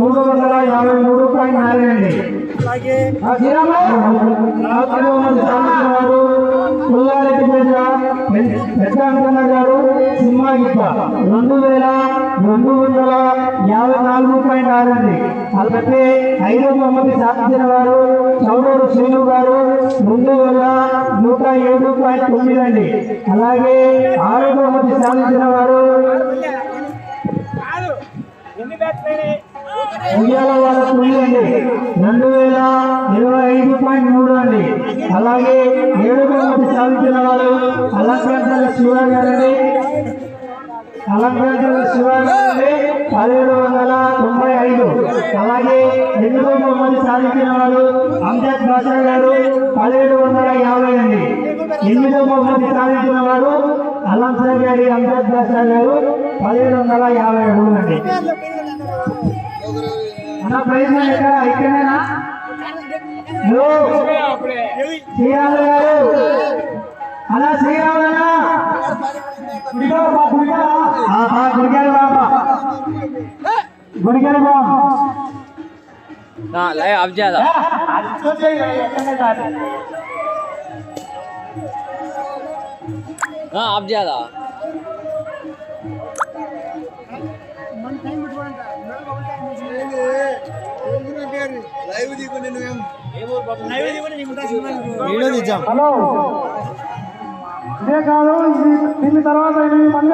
మూడు వందల యాభై మూడు పాయింట్ నాలుగు అండి. వారు పుల్లారెడ్డి పెద్ద అంకన్న గారు సింహాగిప్ప. రెండు వేల రెండు వందల యాభై నాలుగు పాయింట్ ఆరు అండి. అలాగే ఐదో మంది సాధించిన వారు చౌడూరు శ్రీను గారు రెండు వేల నూట ఏడు పాయింట్ తొమ్మిది అండి. అలాగే ఆరో మంది సాధించిన వారు ఉయ్యాల వాళ్ళ పుల్లి అండి రెండు వేల ఇరవై ఐదు పాయింట్ మూడు అండి. అలాగే ఏడు మంది సాధించిన వారు అలంకరణ శివ గారండి. అలంకరణ శివ గారండి. పదిహేడు వందల తొంభై ఐదు. అలాగే ఎనిమిదో మంది సాధించిన వారు అంజద్ బాషా గారు పదిహేడు వందల యాభై అండి. ఎనిమిదో మంది సాధించిన వారు అలంసర్ గారి అంజద్ బాషా గారు పదిహేడు వందల యాభై మూడు అండి. అన్న ప్రైజ్ మనీ ఎక్కడ ఇక్కడేనా హలో శ్రీరాములు గారు అలా శ్రీరాములు గుడికారు బాబా గుడికారు బాబా हाँ लाए अब ज्यादा हाँ अब ज्यादा హలో. ఇదే కాదు దీని తర్వాత ఎనిమిది మంది